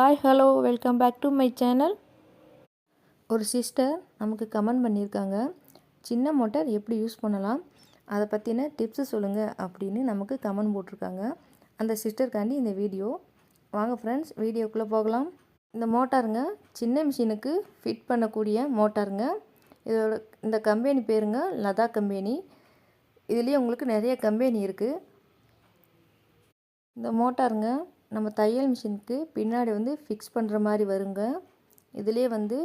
Hi hello welcome back to my channel ஒரு sister நமக்கு comment பண்ணியிருக்காங்க. சின்ன மோட்டார் எப்படி யூஸ் பண்ணலாம்? அதை பற்றின டிப்ஸு சொல்லுங்கள் அப்படின்னு நமக்கு கமெண்ட் போட்டிருக்காங்க. அந்த சிஸ்டருக்காண்டி இந்த வீடியோ வாங்க ஃப்ரெண்ட்ஸ் வீடியோக்குள்ளே போகலாம். இந்த மோட்டாருங்க சின்ன மிஷினுக்கு ஃபிட் பண்ணக்கூடிய மோட்டாருங்க இதோட இந்த கம்பெனி பேருங்க லதா கம்பெனி இதுலேயே உங்களுக்கு நிறைய கம்பெனி இருக்குது இந்த மோட்டாருங்க நம்ம தையல் மிஷினுக்கு பின்னாடி வந்து ஃபிக்ஸ் பண்ணுற மாதிரி வருங்க. இதிலே வந்து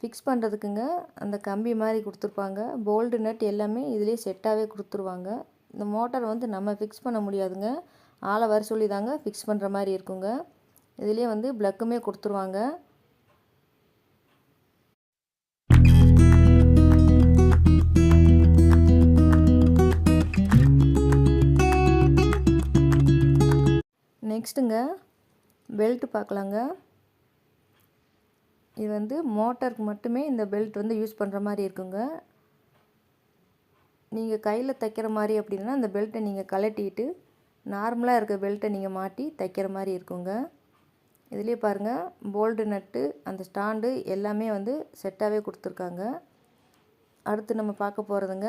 ஃபிக்ஸ் பண்ணுறதுக்குங்க அந்த கம்பி மாதிரி கொடுத்துருப்பாங்க. போல்டு நட் எல்லாமே இதிலே செட்டாகவே கொடுத்துருவாங்க. இந்த மோட்டார் வந்து நம்ம ஃபிக்ஸ் பண்ண முடியாதுங்க. ஆளை வர சொல்லி தாங்க ஃபிக்ஸ் பண்ணுற மாதிரி இருக்குங்க. இதிலே வந்து ப்ளக்குமே கொடுத்துருவாங்க. நெக்ஸ்ட்டுங்க பெல்ட் பார்க்கலாங்க. இது வந்து மோட்டருக்கு மட்டுமே இந்த பெல்ட் வந்து யூஸ் பண்ணுற மாதிரி இருக்குங்க. நீங்கள் கையில் தைக்கிற மாதிரி அப்படின்னா அந்த பெல்ட்டை நீங்கள் கலட்டிட்டு நார்மலாக இருக்க பெல்ட்டை நீங்கள் மாட்டி தைக்கிற மாதிரி இருக்குங்க. இதுலேயே பாருங்கள் போல்டு நட்டு அந்த ஸ்டாண்டு எல்லாமே வந்து செட்டாகவே கொடுத்துருக்காங்க. அடுத்து நம்ம பார்க்க போகிறதுங்க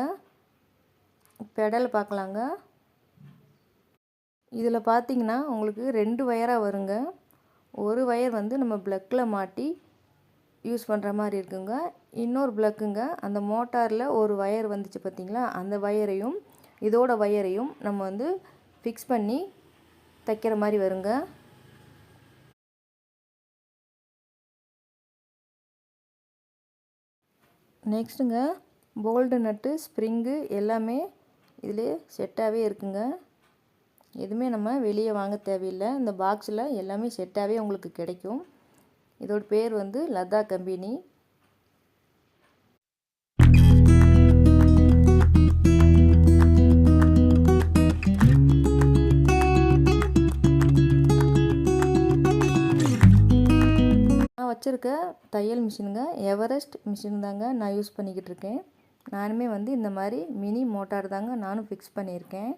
பெடல் பார்க்கலாங்க. இதில் பார்த்தீங்கன்னா உங்களுக்கு ரெண்டு வயராக வருங்க. ஒரு வயர் வந்து நம்ம ப்ளக்கில் மாட்டி யூஸ் பண்ணுற மாதிரி இருக்குங்க. இன்னொரு ப்ளக்குங்க அந்த மோட்டாரில் ஒரு வயர் வந்துச்சு பார்த்திங்களா? அந்த வயரையும் இதோட வயரையும் நம்ம வந்து ஃபிக்ஸ் பண்ணி தைக்கிற மாதிரி வருங்க. நெக்ஸ்ட்டுங்க போல்டு நட்டு ஸ்ப்ரிங்கு எல்லாமே இதிலே செட்டாகவே இருக்குங்க. எதுவுமே நம்ம வெளியே வாங்க தேவையில்லை. இந்த பாக்ஸில் எல்லாமே செட்டாகவே உங்களுக்கு கிடைக்கும். இதோட பேர் வந்து லதா கம்பெனி. நான் வச்சுருக்க தையல் மிஷினுங்க எவரெஸ்ட் மிஷின் தாங்க நான் யூஸ் பண்ணிக்கிட்டு இருக்கேன். நானுமே வந்து இந்த மாதிரி மினி மோட்டார் தாங்க நானும் ஃபிக்ஸ் பண்ணியிருக்கேன்.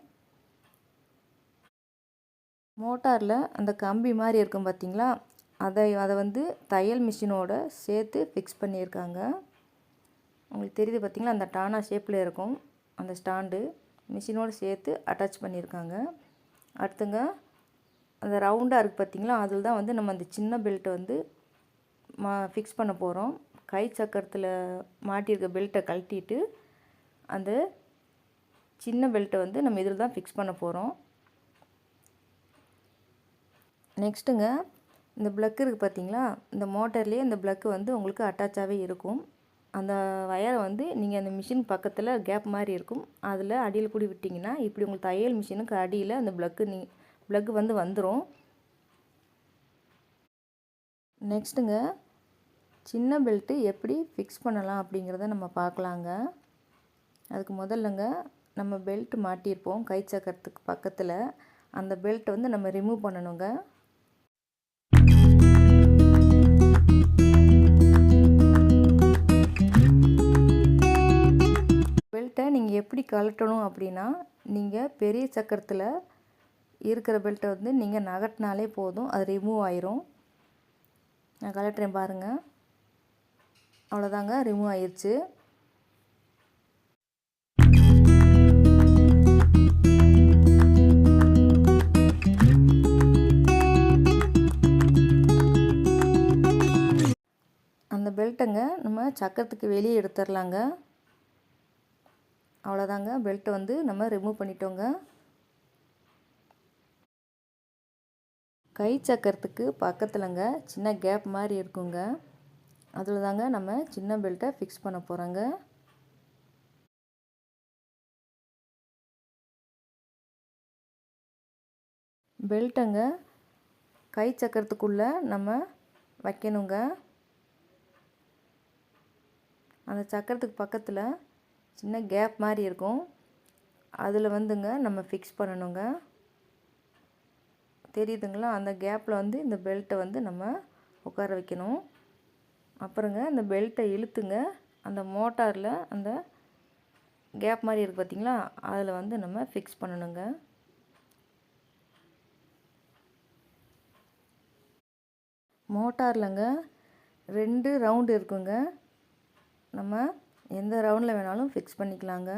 மோட்டாரில் அந்த கம்பி மாதிரி இருக்கும் பார்த்தீங்களா அதை அதை வந்து தையல் மிஷினோட சேர்த்து ஃபிக்ஸ் பண்ணியிருக்காங்க. உங்களுக்கு தெரியுது பார்த்திங்களா அந்த டானா ஷேப்பில் இருக்கும் அந்த ஸ்டாண்டு. மிஷினோடு சேர்த்து அட்டாச் பண்ணியிருக்காங்க. அடுத்துங்க அந்த ரவுண்டாக இருக்குது பார்த்திங்களா அதில் தான் வந்து நம்ம அந்த சின்ன பெல்ட்டை வந்து மா ஃபிக்ஸ் பண்ண போகிறோம் கை சக்கரத்தில் மாட்டியிருக்க பெல்ட்டை கழட்டிட்டு அந்த சின்ன பெல்ட்டை வந்து நம்ம இதில் தான் ஃபிக்ஸ் பண்ண போகிறோம் நெக்ஸ்ட்டுங்க இந்த ப்ளக்கு இருக்குது பார்த்தீங்களா இந்த மோட்டர்லேயே இந்த ப்ளக்கு வந்து உங்களுக்கு அட்டாச்சாகவே இருக்கும். அந்த வயரை வந்து நீங்கள் அந்த மிஷின் பக்கத்தில் கேப் மாதிரி இருக்கும். அதில் அடியில் கூடி விட்டிங்கன்னா இப்படி உங்களுக்கு தையல் மிஷினுக்கு அடியில் அந்த ப்ளக்கு நீ ப்ளக்கு வந்து வந்துடும் நெக்ஸ்ட்டுங்க சின்ன பெல்ட்டு எப்படி ஃபிக்ஸ் பண்ணலாம் அப்படிங்கிறத நம்ம பார்க்கலாங்க. அதுக்கு முதல்லங்க நம்ம பெல்ட் மாட்டியிருப்போம் கை சக்கரத்துக்கு பக்கத்தில். அந்த பெல்ட்டை வந்து நம்ம ரிமூவ் பண்ணணுங்க. பெல்ட்டை நீங்கள் எப்படி கழட்டணும் அப்படின்னா நீங்கள் பெரிய சக்கரத்தில் இருக்கிற பெல்ட்டை வந்து நீங்கள் நகட்டினாலே போதும் அது ரிமூவ் ஆயிரும். நான் கலட்டுறேன் பாருங்கள் அவ்வளோதாங்க ரிமூவ் ஆயிடுச்சு அந்த பெல்ட்டுங்க நம்ம சக்கரத்துக்கு வெளியே எடுத்துடலாங்க அவ்வளோதாங்க. பெல்ட்டை வந்து நம்ம ரிமூவ் பண்ணிட்டோங்க. கை சக்கரத்துக்கு பக்கத்துலங்க சின்ன கேப் மாதிரி இருக்குங்க. அதில் தாங்க நம்ம சின்ன பெல்ட்டை ஃபிக்ஸ் பண்ண போகிறோங்க பெல்ட்டங்க கை சக்கரத்துக்குள்ளே நம்ம வைக்கணுங்க. அந்த சக்கரத்துக்கு பக்கத்தில் சின்ன கேப் மாதிரி இருக்கும். அதில் வந்துங்க நம்ம ஃபிக்ஸ் பண்ணணுங்க. தெரியுதுங்களா? அந்த கேப்பில் வந்து இந்த பெல்ட்டை வந்து நம்ம உட்கார வைக்கணும். அப்புறங்க இந்த பெல்ட்டை இழுத்துங்க. அந்த மோட்டாரில் அந்த கேப் மாதிரி இருக்குது பார்த்தீங்களா அதில் வந்து நம்ம ஃபிக்ஸ் பண்ணணுங்க. மோட்டார்லங்க ரெண்டு ரவுண்டு இருக்குங்க. நம்ம எந்த ரவுண்டில் வேணாலும் ஃபிக்ஸ் பண்ணிக்கலாங்க.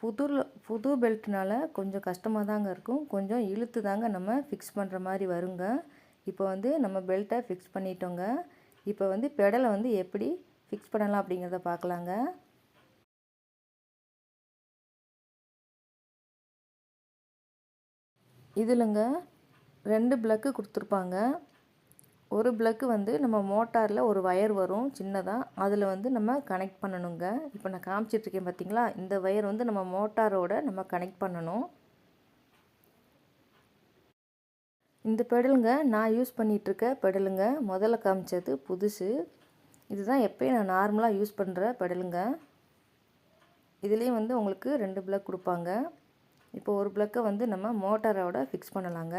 புது புது பெல்ட்னால் கொஞ்சம் கஷ்டமாக தாங்க இருக்கும். கொஞ்சம் இழுத்து தாங்க நம்ம ஃபிக்ஸ் பண்ணுற மாதிரி வருங்க. இப்போ வந்து நம்ம பெல்ட்டை ஃபிக்ஸ் பண்ணிட்டோங்க. இப்போ வந்து பெடலை வந்து எப்படி ஃபிக்ஸ் பண்ணலாம் அப்படிங்கிறத பார்க்கலாங்க. இதில்ங்க ரெண்டு பிளக்கு கொடுத்துருப்பாங்க. ஒரு ப்ளக்கு வந்து நம்ம மோட்டாரில் ஒரு ஒயர் வரும் சின்னதாக அதில் வந்து நம்ம கனெக்ட் பண்ணணுங்க. இப்போ நான் காமிச்சிட்ருக்கேன் பார்த்தீங்களா இந்த ஒயர் வந்து நம்ம மோட்டாரோட நம்ம கனெக்ட் பண்ணணும். இந்த பெடலுங்க நான் யூஸ் பண்ணிகிட்ருக்க பெடலுங்க முதல்ல காமிச்சது புதுசு. இதுதான் எப்போயும் நான் நார்மலாக யூஸ் பண்ணுற பெடலுங்க இதுலேயும் வந்து உங்களுக்கு ரெண்டு பிளக் கொடுப்பாங்க. இப்போ ஒரு ப்ளக்கை வந்து நம்ம மோட்டாரோட ஃபிக்ஸ் பண்ணலாங்க.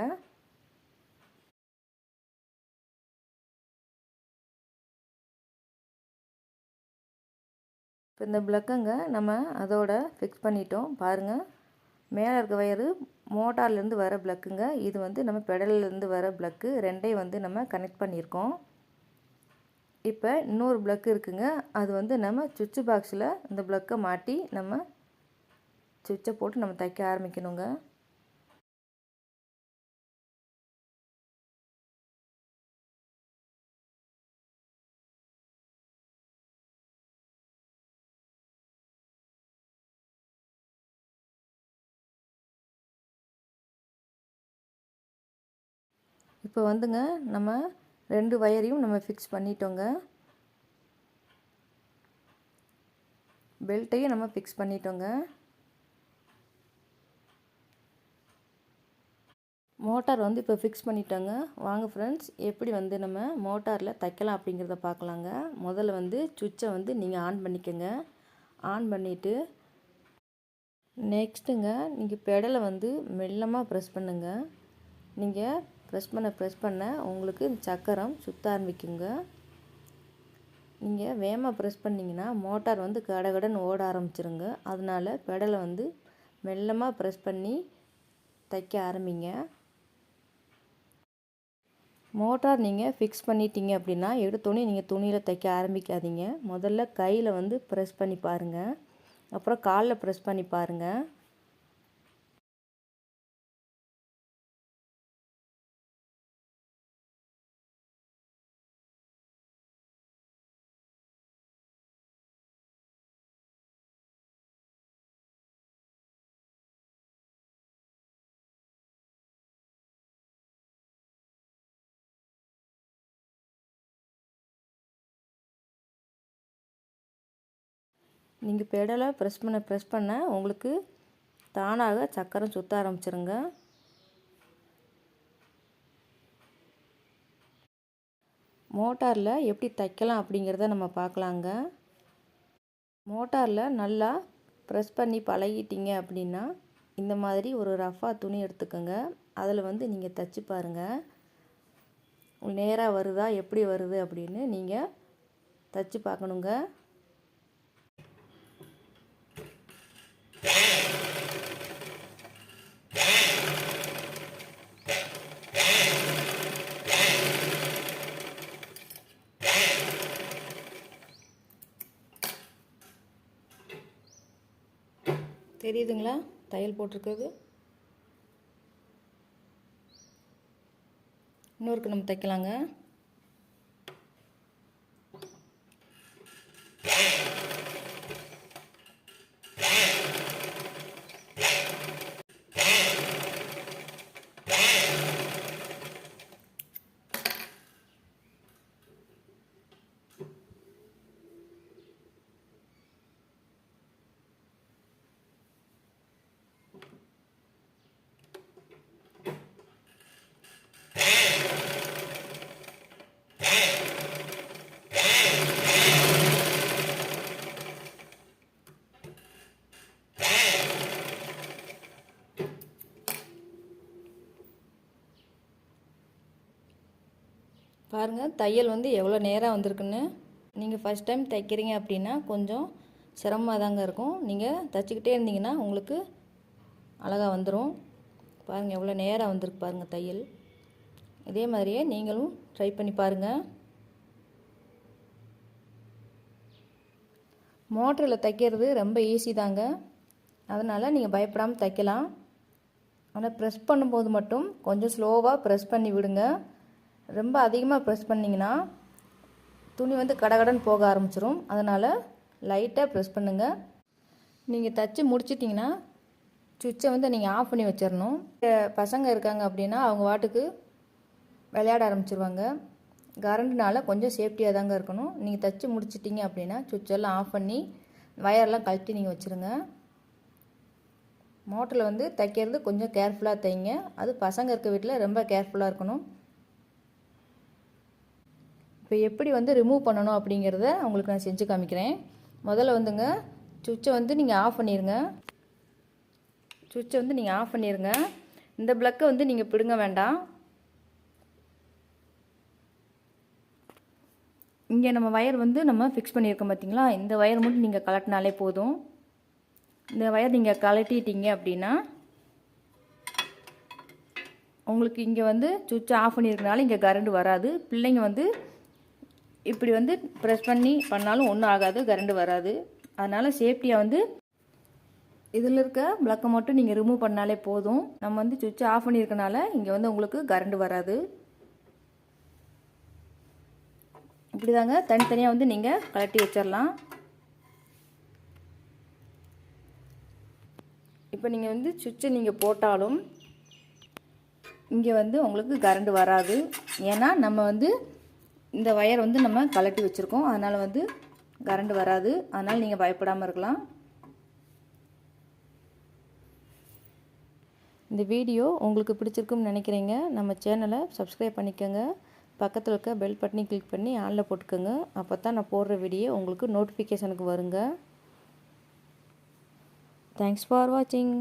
இப்போ இந்த ப்ளக்குங்க நம்ம அதோட ஃபிக்ஸ் பண்ணிட்டோம். பாருங்கள் மேலே இருக்க வயரு மோட்டார்லேருந்து வர ப்ளக்குங்க. இது வந்து நம்ம பெடல்லேருந்து வர ப்ளக்கு. ரெண்டையும் வந்து நம்ம கனெக்ட் பண்ணியிருக்கோம். இப்போ இன்னொரு ப்ளக்கு இருக்குங்க. அது வந்து நம்ம சுவிட்சு பாக்ஸில் இந்த ப்ளக்கை மாட்டி நம்ம சுவிட்சை போட்டு நம்ம தைக்க ஆரம்பிக்கணுங்க. இப்போ வந்துங்க நம்ம ரெண்டு வயரையும் நம்ம ஃபிக்ஸ் பண்ணிட்டோங்க. பெல்ட்டையும் நம்ம ஃபிக்ஸ் பண்ணிட்டோங்க. மோட்டார் வந்து இப்போ ஃபிக்ஸ் பண்ணிட்டோங்க. வாங்க ஃப்ரெண்ட்ஸ் எப்படி வந்து நம்ம மோட்டாரில் தைக்கலாம் அப்படிங்கிறத பார்க்கலாங்க. முதல்ல வந்து சுவிட்சை வந்து நீங்கள் ஆன் பண்ணிக்கோங்க. ஆன் பண்ணிவிட்டு நெக்ஸ்ட்டுங்க நீங்கள் பெடலை வந்து மெல்லமாக ப்ரெஸ் பண்ணுங்கள் நீங்கள் ப்ரெஸ் பண்ண ப்ரெஸ் பண்ண உங்களுக்கு சக்கரம் சுற்ற ஆரம்பிக்குங்க. நீங்கள் வேகமாக ப்ரெஸ் பண்ணிங்கன்னா மோட்டார் வந்து கடகடன்னு ஓட ஆரம்பிச்சிருங்க. அதனால் பெடலை வந்து மெல்லமாக ப்ரெஸ் பண்ணி தைக்க ஆரம்பிங்க. மோட்டார் நீங்கள் ஃபிக்ஸ் பண்ணிட்டீங்க அப்படின்னா எடுத்தோடனே நீங்கள் துணியில் தைக்க ஆரம்பிக்காதீங்க. முதல்ல கையில் வந்து ப்ரெஸ் பண்ணி பாருங்கள் அப்புறம் காலில் ப்ரெஸ் பண்ணி பாருங்கள் நீங்கள் பெடலை ப்ரெஸ் பண்ண ப்ரெஸ் பண்ண உங்களுக்கு தானாக சக்கரம் சுற்ற ஆரம்பிச்சிருங்க. மோட்டாரில் எப்படி தைக்கலாம் அப்படிங்கிறத நம்ம பார்க்கலாங்க. மோட்டாரில் நல்லா ப்ரெஸ் பண்ணி பழகிட்டீங்க அப்படின்னா இந்த மாதிரி ஒரு ரஃபாக துணி எடுத்துக்கோங்க. அதில் வந்து நீங்கள் தைச்சி பாருங்கள் நேராக வருதா எப்படி வருது அப்படின்னு நீங்கள் தைச்சி பார்க்கணுங்க. தெரியுதுங்களா? தையல் போட்டிருக்கிறது. இன்னொருக்கு நம்ம தைக்கலாங்க. பாருங்கள் தையல் வந்து எவ்வளோ நேராக வந்திருக்குன்னு. நீங்கள் ஃபஸ்ட் டைம் தைக்கிறீங்க அப்படின்னா கொஞ்சம் சிரமமாக தாங்க இருக்கும். நீங்கள் தைச்சிக்கிட்டே இருந்தீங்கன்னா உங்களுக்கு அழகாக வந்துடும் பாருங்கள் எவ்வளோ நேராக வந்திருக்கு பாருங்கள் தையல். இதே மாதிரியே நீங்களும் ட்ரை பண்ணி பாருங்கள் மோட்டரில் தைக்கிறது ரொம்ப ஈஸி தாங்க. அதனால் நீங்கள் பயப்படாமல் தைக்கலாம். ஆனால் ப்ரெஸ் பண்ணும்போது மட்டும் கொஞ்சம் ஸ்லோவாக ப்ரெஸ் பண்ணி விடுங்க. ரொம்ப அதிகமாக ப்ரெஸ் பண்ணிங்கன்னா துணி வந்து கடகடன் போக ஆரம்பிச்சிரும். அதனால் லைட்டாக ப்ரெஸ் பண்ணுங்கள் நீங்கள் தச்சு முடிச்சிட்டிங்கன்னா சுவிட்சை வந்து நீங்கள் ஆஃப் பண்ணி வச்சிடணும் பசங்க இருக்காங்க அப்படின்னா அவங்க வாட்டுக்கு விளையாட ஆரம்பிச்சிருவாங்க. கரண்ட்னால கொஞ்சம் சேஃப்டியாக தாங்க இருக்கணும். நீங்கள் தச்சு முடிச்சிட்டிங்க அப்படின்னா சுவிட்செல்லாம் ஆஃப் பண்ணி வயர்லாம் கழட்டி நீங்கள் வச்சுருங்க. மோட்டரில் வந்து தைக்கிறது கொஞ்சம் கேர்ஃபுல்லாக தைங்க. அது பசங்க இருக்க வீட்டில் ரொம்ப கேர்ஃபுல்லாக இருக்கணும். இப்போ எப்படி வந்து ரிமூவ் பண்ணணும் அப்படிங்கிறத உங்களுக்கு நான் செஞ்சு காமிக்கிறேன். முதல்ல வந்துங்க சுவிட்சை வந்து நீங்கள் ஆஃப் பண்ணிடுங்க சுவிட்சை வந்து நீங்கள் ஆஃப் பண்ணிடுங்க இந்த ப்ளக்கை வந்து நீங்கள் பிடுங்க வேண்டாம். இங்கே நம்ம ஒயர் வந்து நம்ம ஃபிக்ஸ் பண்ணியிருக்கோம் பார்த்தீங்களா இந்த ஒயர் மட்டும் நீங்கள் கலட்டினாலே போதும். இந்த ஒயர் நீங்கள் கலட்டிட்டீங்க அப்படின்னா உங்களுக்கு இங்கே வந்து சுவிட்ச் ஆஃப் பண்ணியிருக்கனால இங்கே கரண்ட் வராது. பிள்ளைங்க வந்து இப்படி வந்து ப்ரெஸ் பண்ணி பண்ணாலும் ஒன்றும் ஆகாது கரண்ட் வராது. அதனால் சேஃப்டியாக வந்து இதில் இருக்க பிளக்கை மட்டும் நீங்கள் ரிமூவ் பண்ணாலே போதும். நம்ம வந்து சுவிட்ச் ஆஃப் பண்ணியிருக்கனால இங்கே வந்து உங்களுக்கு கரண்ட் வராது. இப்படி தாங்க தனித்தனியாக வந்து நீங்கள் கலட்டி வச்சிடலாம் இப்போ நீங்கள் வந்து சுவிட்சை நீங்கள் போட்டாலும் இங்கே வந்து உங்களுக்கு கரண்ட் வராது. ஏன்னா நம்ம வந்து இந்த ஒயர் வந்து நம்ம கலட்டி வச்சுருக்கோம். அதனால் வந்து கரண்ட் வராது. அதனால் நீங்கள் பயப்படாமல் இருக்கலாம். இந்த வீடியோ உங்களுக்கு பிடிச்சிருக்குன்னு நினைக்கிறீங்க நம்ம சேனலை சப்ஸ்கிரைப் பண்ணிக்கோங்க. பக்கத்தில் இருக்க பெல் பட்டனை கிளிக் பண்ணி ஆனில் போட்டுக்கோங்க. அப்போ தான் நான் போடுற வீடியோ உங்களுக்கு நோட்டிஃபிகேஷனுக்கு வருங்க. தேங்க்ஸ் ஃபார் வாட்சிங்